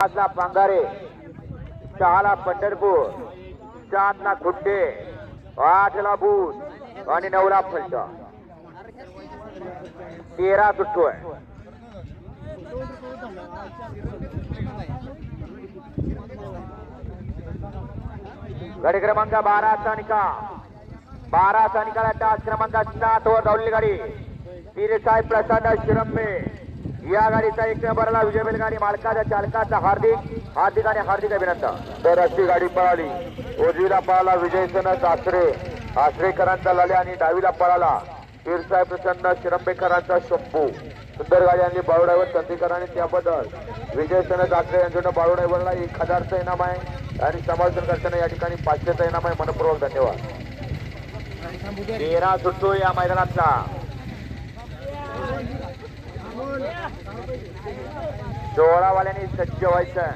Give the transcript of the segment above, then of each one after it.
पाचला पांगारे सहाला पंढरपूर सातला खुड्डे आठला बूट आणि नऊला फलटा तेरा सुटतोय गाडी क्रमांक बारा निकाल. बाराचा निकाल आहे तास क्रमांक सात वर धावलेली गाडी. साहेब प्रसाद शिरंबे. या गाडीचा एक नंबरला विजय बैलगाडी मालकाच्या चालकाचा हार्दिक हार्दिक आणि हार्दिक अभिनंदन. तर अशी गाडी पळाली. उजवीला पळाला विजय सन सासरे. आसरेकरांचा लाले आणि डावीला पळाला. साहेब प्रसन्न शिरंबेकरांचा शंभू. सुंदर गाडी आणली बाळूडावर चंदीकर आणि त्याबद्दल. विजय सन सासरे यांच्याकडून बाळूडावरला एक हजारचं इनाम आहे. आणि समालोचन करताना या ठिकाणी पाचशेचं इनाम आहे. मनपूर्वक धन्यवाद. तेरा सुटतो या मैदानातला. सोळावाल्यांनी सज्ज व्हायचं.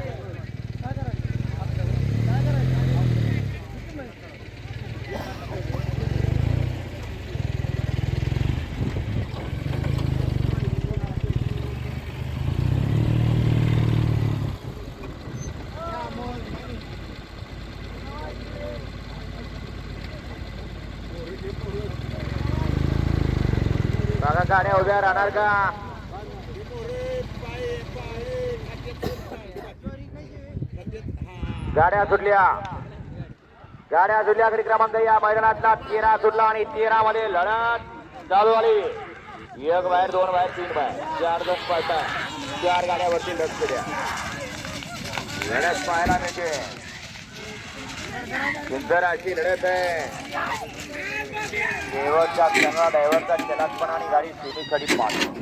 बघा गाड्या उभ्या राहणार का? गाड्या सुटल्या. गाड्या सुटल्या तरी क्रमांक या मैदानातला तेरा सुटला आणि तेरा मध्ये लढत चालू आली एक बाहेर दोन बाहेर तीन बाहेर. चार दोन पाच चार गाड्यावरती लढत द्या. लढत पाहायला मिळते. सुंदर अशी लढत आहे. ड्रायव्हरचा क्षणा ड्रायव्हरचा चलाकपणा आणि गाडी सिमी खडी पाहतो.